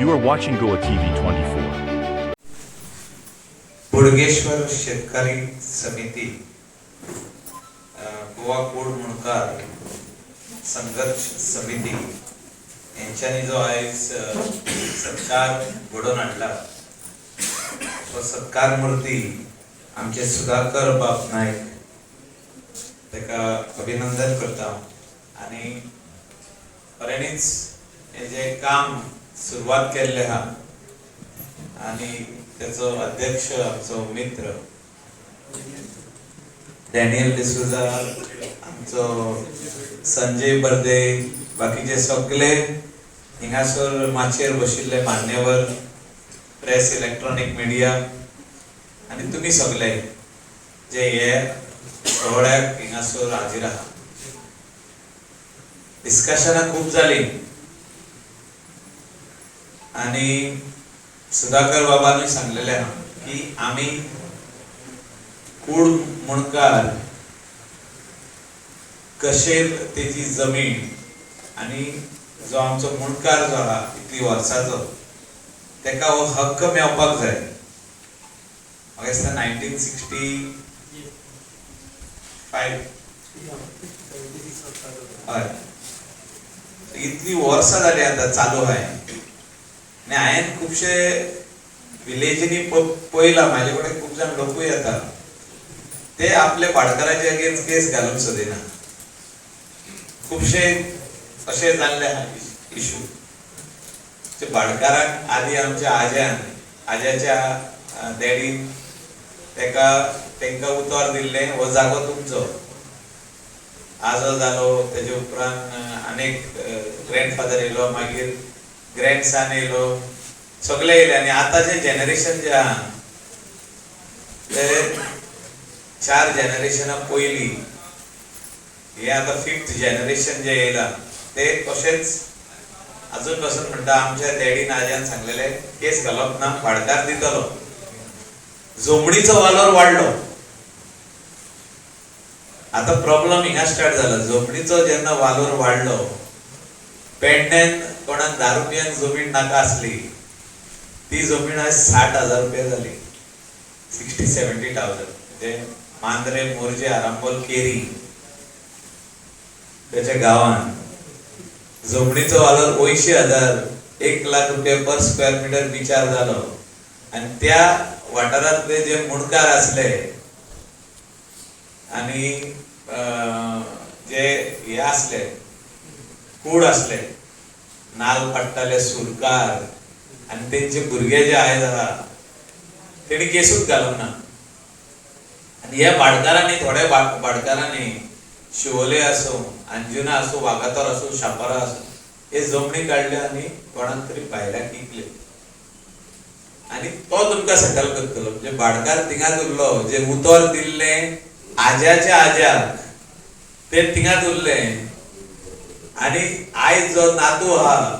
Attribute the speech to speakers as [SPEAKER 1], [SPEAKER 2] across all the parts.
[SPEAKER 1] You are watching Goa TV 24.
[SPEAKER 2] Bodgeshwar शेतकरी समिती Goa code मुणकार संघर्ष समिती यांच्यानी जो आयज सत्कार घडोवन हाडला तो सत्कार मूर्ती आमचे सुधाकर बाब नायक ताका अभिनंदन करता आणि खऱ्यांनीच हे जे काम सुरवात केल्लें आहा आणि त्याचो अध्यक्ष आमचो मित्र डॅनियल डिसुजा आमचो संजय बर्दे बाकीचे सगळे हिंगासर माचयेर बशिल्ले मान्यवर प्रेस इलेक्ट्रॉनिक मिडिया आणि तुम्ही सगळे जे हे सोहळ्याक हिंगासर हाजीर आहात. डिस्कशनां खूप जाली आणि सुधाकर बाबांनी सांगलेले आहा की आम्ही कूड मुणकार कशे त्याची जमीन आणि जो आमचो मुणकार जो आहा इतली वर्साचो तेका हो हक्क मेळपाक जाय. म्हाका दिसता नायन्टीन सिक्स्टी फायव हय. इतली वर्सां जाली आतां चालू आहाय आणि हांवें खुबशे विलेजींनी पळयलां म्हाजे कडेन खूब जाण लोकूय येता ते आपले भाटकाराचे अगेन्स्ट केस घालूंक सोदिना खुबशे अशें जाल्ले आहा इशू. ते भाटकाराक आदी आमच्या आज्यान आज्याच्या डॅडीन तेका तेंकां उतर दिल्लें हो जागो तुमचो. आजो जालो तेजे उपरांत अनेक ग्रँडफादर येयलो मागीर ग्रँडसन येयलो सगळे येयले आनी आतांचे जनरेशन जे आहा ते चार जनरेशनां पयलीं हे आता फिफ्थ जनरेशन जे येयलां ते तशेंच अजून पासून म्हणटा आमच्या डॅडीन आज्यान सांगलेले केस घालप ना भाडकार दितलो जोमडीचो वालोर वाडलो आता प्रॉब्लेम हिंगा स्टार्ट झाला. जोमडीचो जेन्ना वालोर वाडलो पेडण्यान कोणाक धा रुपयांक जमीन नाका आसली ती जमीन आज साठ हजार रुपया जाली सिक्स्टी सेव्हन्टी थावजंड म्हणजे मांद्रे मोरजे आरांबोल केरी त्याच्या गावान. जमणीचो वालोर अंयशी हजार एक लाख रुपया पर स्क्वेअर मिटर विचार जालो आणि त्या वाठारांतले जे मुणकार आसले आणि जे हे आसले कूड आसले नाल पडटाले सुरकार आणि तेंचे भुरगे जे आयज आहा तेणी केसूच घालूंक ना. आणि या भाटकारांनी थोड्या भा- भाटकारांनी शिवोले आसूं अंजुना आसूं वागातोर आसूं शापारा आसूं हे जमणी काढले आनी कोणाक तरी भायल्याक किंकले आणि तो तुमकां सेटल करतलो. म्हणजे भाटकार थिंगाच उरलो. जे उतर दिल्ले आज्याच्या आज्याक ते थिंगाच उरले. आणि आयज जो नातू आहा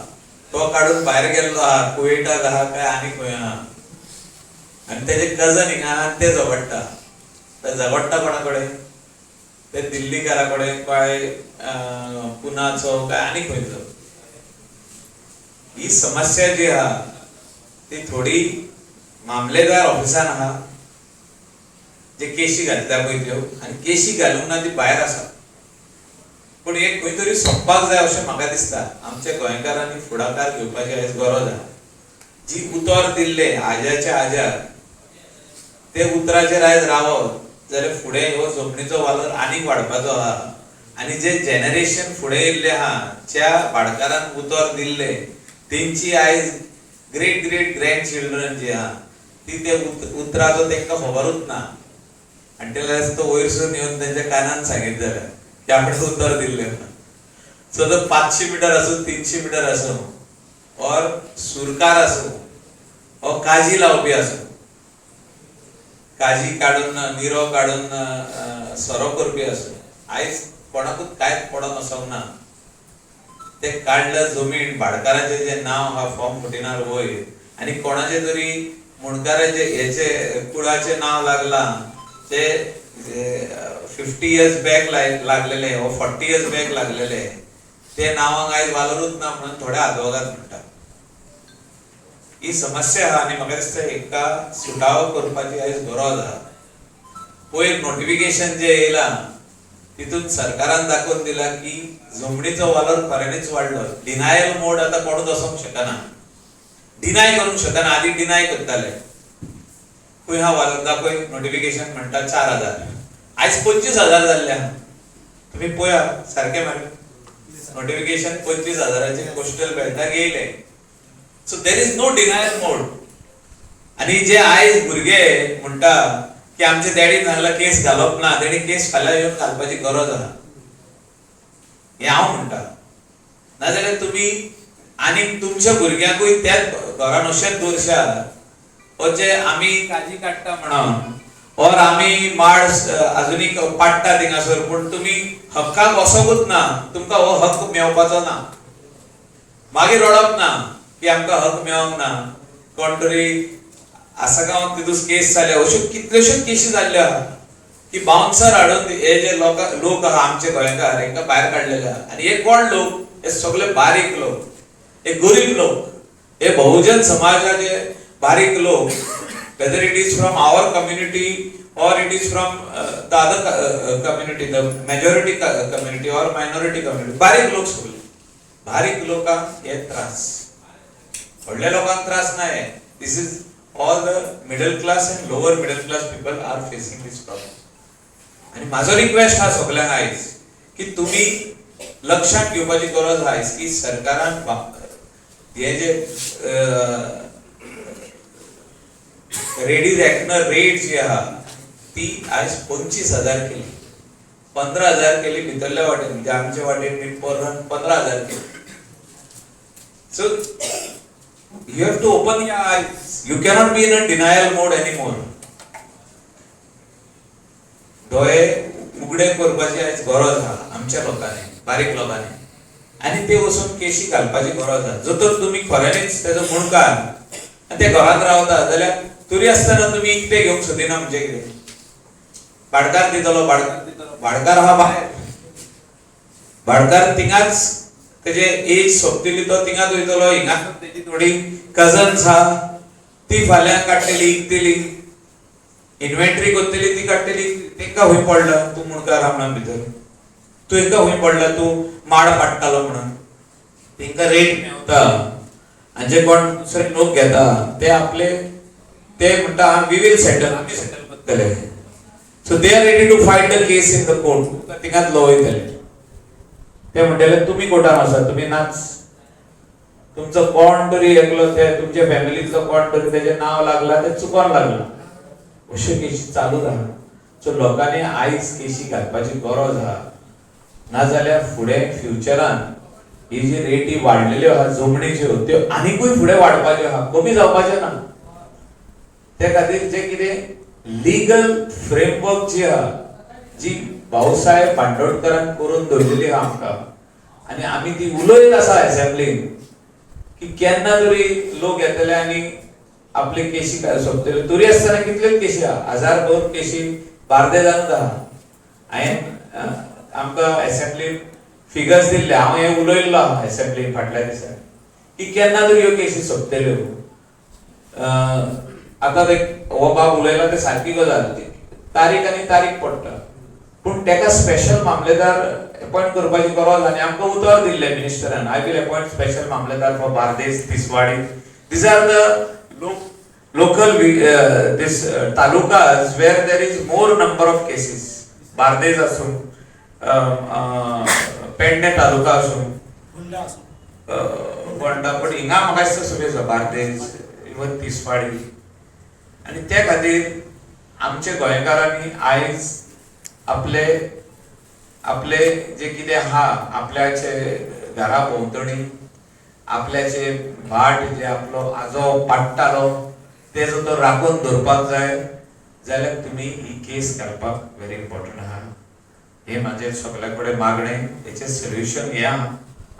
[SPEAKER 2] तो काढून भायर गेल्लो आहा कुवेटाक आहा काय आनी खंय आहा आणि तेजे कजन हिंगा आहा ते झगडटा ते झगडटा कोणा कडेन ते दिल्लीकारा कडेन काय पुनाचो काय आनी खंयचो ही समस्या जी आहा ती थोडी मामलेदार ऑफिसान आहा जे केशी घालता पळय त्यो आनी केशी घालूंक ना ती भायर आसा पूण एक खंय तरी सोंपपाक जाय अशें म्हाका दिसता आमच्या गोंयकारांनी फुडाकार घेवपाची आयज गरज आहा. जी उतर दिल्ले आज्याच्या आज्याक ते उतराचेर आयज रावप जाल्यार फुडें हो जमनीचो वालोर आनीक वाडपाचो आहा आनी जे जेनरेशन फुडें येयल्ले आहा ज्या भाडकारान उतर दिल्ले तेंची आयज ग्रेट ग्रेट ग्रँड चिल्ड्रन जी आहा ती ते उतराचो तेंकां खबरूच ना. आनी ते जाल्यार तो वयरसून येवन तेंच्या कानान सांगीत जाल्यार त्याकडे उत्तर दिले सतत पाचशे मीटर असो मिटर आसूं असो मिटर आसूं और सुरकार आसूं और काजी लावपी आसूं काजी काडून निरो काडून सरो करपी आसूं आयज कोणाकूच कांयच पडोन वचोंक ना ते काढलं जमीन भाडकाराचे जे नाव हा फॉर्म फुटिनार वयर आणि कोणाचे तरी मुणकाराचे हेचे कुळाचे नाव लागला ते फिफ्टी इयर्स बॅक लागलेले हो फोर्टी इयर्स बॅक लागलेले ते नावांक आयज वालोरूच ना म्हणून थोडे आदवोगाद म्हणटा ही समस्या आहा आनी म्हाका दिसता एका सुटावो करपाची आयज गरज आहा पयर नोटिफिकेशन जे येयला तितून सरकारान दाखोवन दिला की जमनीचो वालोर खऱ्यांनीच वाडलो डिनायल मोड आतां कोणूच वचोंक शकना. डिनाय करूंक शकना आदी डिनाय करताले. खंय हा वालंदा पळय नोटिफिकेशन म्हणटा चार हजार. आयज पंचवीस हजार जाल्ले आहा तुमी पळया सारकें मॅडम नोटिफिकेशन पंचवीस हजाराचे पोस्टल बेल्टाक येयले so there is no denial mode आणि जे आयज भुरगे म्हणटा की आमच्या डॅडीन हांगला केस घालप ना तेणी केस फाल्यां येवन घालपाची गरज आहा हे हांव म्हणटा नाजाल्यार तुमी आनी तुमच्या भुरग्यांकूय त्याच घरान अशेंच दवरशात हो जे आमी काजी काडटा म्हणून और आमी माड अजूनही पाडटा थिंगासर पूण तुमी हक्काक वसोंकूच ना तुमकां हो हक्क मेळपाचो ना. मागीर रडप ना की आमकां हक्क मेळोंक ना. कोण तरी आसगांवाक तितूस केस जाल्या अश्यो कितल्योश्योच केशी जाल्ल्यो आहा की बाउन्सर हाडून हे जे लोक लोक आहा आमचे गोंयकार हांकां भायर काडलेले. आहा आनी हे कोण लोक? हे सगळे बारीक लोक. हे गरीब लोक. हे बहुजन समाजाचे बारीक लोक whether it is from our community or it is from uh, the other co- uh, community, the majority uh, community or minority community. बारीक लोक सगळे बारीक लोकांक हे त्रास। व्हडल्या लोकांक त्रास नाही this is all the middle class and lower middle class people are facing this problem आणि माझो रिक्वेस्ट हा सगळ्यांक आयज की तुम्ही लक्षात घेवपाची गरज आयज की सरकारान बा- हे जे रेडी रॅकनं रेट जी आहा ती आज पंचवीस हजार केली. पंधरा हजार केली भितरल्या वाटेन म्हणजे आमच्या वाटेन रन पंधरा हजार केली. So you have to open your eyes you cannot be in a denial mode any more डोळे उगडे करपाची आयज गरज आहा आमच्या लोकांनी बारीक लोकांनी. आणि ते वचून केशी घालपाची गरज आहा जर तर तुम्ही खऱ्यांनीच तेजो मुणकार आणि ते घरात रावता जाल्यार तरी आसतना तुम्ही इकडे घेवंक सोदिना म्हणजे कितें भाडकार दितलो भाडकार दितलो भाडकार हा भायर भाडकार तिंगाच तेजे एज सोंपतली तो तिंगाच वयतलो हिंगा तेजी थोडी कजन्स आहा ती फाल्यां काडटली इकतली. इन्व्हेंटरी करतली ती काडटली तेंका हूंय पडला? तूं मुणकार हा म्हणून भितर एका हूंय पडला तूं माड पाडटालो म्हणून. तेंका रेट मेवता आणि जे कोण दुसरे लोक घेता ते आपले ते म्हणटा वी विल सेटल आम्ही सेटल करतले. So they are ready to fight the case in the court तिंगात लो वयतले ते म्हणटले तुम्ही कोर्टान आसा तुम्ही नाच. तुमचो कोण तरी एकलो ते तुमच्या फॅमिलीचो कोण तरी त्याचे नाव लागला ते चुकोन लागला. अश्यो केशी चालू आहा सो लोकांनी आयज केशी घालपाची गरज आहा नाजाल्यार फुडें फ्युचरान ही जी रेटी वाडलेल्यो आहा जमणीच्यो त्यो आनिकूय फुडें वाडपाच्यो आहा कमी जावपाच्यो ना. त्या खातीर जे कितें लिगल फ्रेमवर्क जी आहा जी भाऊसाहेब बांदोडकरान करून दवरलेली आहा आमकां. आनी आमी ती उलयत आसा एसेंब्लीन की केन्ना तरी लोक येतले आनी आपले केशी काय सोंपतले तरी आसतना कितले केशी आहा हजार दोन केशी बार्दे जावन आहा हांवें आमकां एसेंब्लीन फिगर्स दिल्ले. हांव हे उलयल्लो आहा एसेंब्लीन फाटल्या दिसा. की केन्ना तरी ह्यो केशी सोंपतल्यो हो. आतां ते हो बाब उलयला ते सारकी गजाल ती तारीख आनी तारीख पडटा पूण तेका स्पेशल मामलेदार अपॉइंट करपाची गरज आनी आमकां उतर दिल्लें मिनिस्टरान I will appoint special mamlatdar for Bardez Tiswadi these are the local this talukas where there is more number of cases Bardez आसूं पेडणे तालुका आसूं पण हिंगा म्हाका दिसता सगळे बार्देस इवन तिसवाडी आनी त्या खातीर आमच्या गोंयकारांनी आयज आपले आपले जे कितें आहा आपल्याचे घरा भोंवतणी आपल्याचे भाट जे आपलो आजो पाडटालो ते जर तो राखून दवरपाक जाय जाल्यार तुमी ही केस घालपाक व्हेरी इम्पॉर्टंट आहा. हे म्हाजे सगळ्या कडेन मागणे हेचे सोल्युशन हे आहा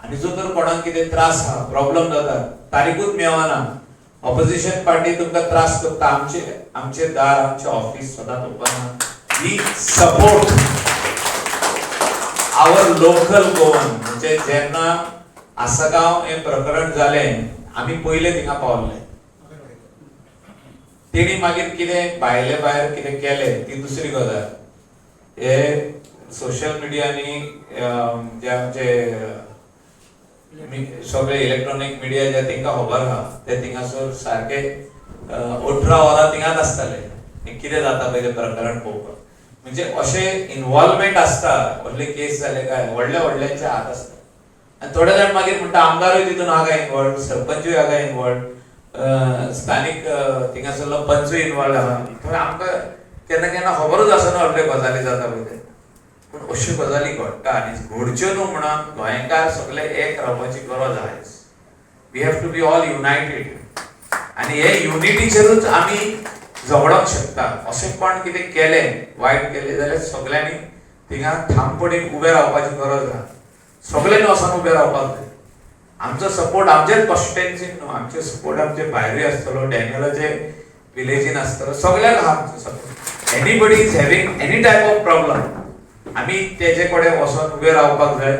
[SPEAKER 2] आनी जो तर कोणाक कितें त्रास आहा प्रॉब्लम जाता तारीखूच मेळना ऑपोजिशन पार्टी तुमकां त्रास करता. आमचे आमचे दार आमचे ऑफिस सदांच open we support our local Goan म्हणजे जेन्ना आसगांव हे प्रकरण जालें आमी पयले थिंगा पावल्ले तेणी मागीर कितें भायले भायर कितें केलें ती दुसरी गजाल. हे सोशल मिडियांनी जे आमचे सगळे इलेक्ट्रॉनिक मिडिया जे तांकां खबर आहा ते तिंगासर सारके अठरा वरां थिंगाच आसताले कितें जाता पळय तें प्रकरण पळोवपाक म्हणजे अशें इन्वॉल्वमेंट आसता व्हडले केस जाले काय? व्हडल्या व्हडल्यांचे हात आसता आनी थोडे जाण मागीर म्हणटा आमदारूय तितून आगा काय इन्वॉल्व सरपंचूय आगा काय इन्वॉल्व स्थानीक थिंगासरलो पंचूय इन्वॉल्व आहा. थंय आमकां केन्ना केन्ना खबरूच आसना व्हडल्यो गजाली जाता पळय ते पूण अश्यो गजाली घडटा आनी घडच्यो न्हू म्हणून गोंयकार सगळे एक रावपाची गरज आयज we have to be all united आनी हे युनिटीचेरूच आमी झगडोंक शकता. अशें कोण कितें केलें वायट केलें जाल्यार सगळ्यांनी थिंगा ठामपणीन उबें रावपाची गरज आहा. सगळ्यांनी वचोन उबे रावपाक जाय. आमचो सपोर्ट आमचेच कॉन्स्टिट्युएन्सीन न्हू आमचे सपोर्ट आमचे भायरूय आसतलो डॅनियलाचे विलेजीन आसतलो सगळ्याक आहा आमचो support anybody is having any type of problem आमी तेजे कडेन वचोन उबे रावपाक जाय.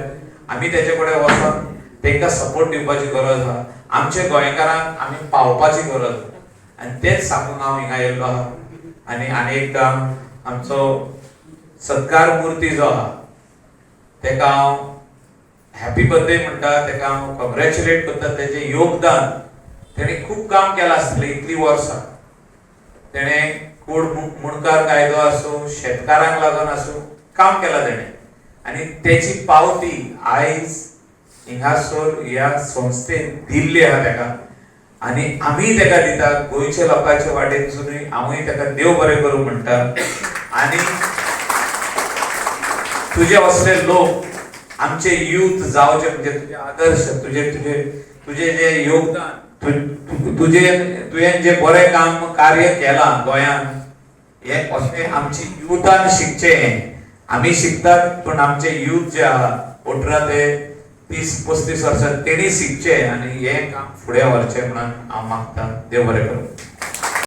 [SPEAKER 2] आमी तेजे कडेन वचोन तांकां सपोर्ट दिवपाची गरज आहा आमच्या गोंयकारांक आमी पावपाची गरज. आनी तेच सांगून हांव हिंगा येयल्लो आहा आनी आनी एकदां आमचो सत्कार मुर्ती जो आहा तेका हांव हॅपी बर्थडे म्हणटा तेका हांव कॉंग्रॅच्युलेट करता. तेजें योगदान तेणें खूब काम केलां आसतलें इतलीं वर्सां तेणें कोड मुणकार कायदो आसूं शेतकारांक लागून आसूं काम केलां त्याने. आनी तेची पावती आयज हिंगासर ह्या संस्थेन दिल्ली आहा ताका आनी आमी तेका दिता गोंयच्या लोकांच्या वाटेनसुनूय हांवूय त्याका देव बरें करूं म्हणटा आनी तुझे असले लोक आमचे युथ जावचे म्हणजे तुझे आदर्श तुझे तुझे तुझे जे योगदान तु- तु- तुझे तुवें जे बरें काम कार्य केलां गोंयांत हे अशें आमची युथान शिकचे. आमी शिकतात पूण आमचे युथ जे आहा अठरा ते तीस पस्तीस वर्सां तेणी शिकचे. आनी हे काम फुडें व्हरचें म्हणून हांव मागता देव बरें करूं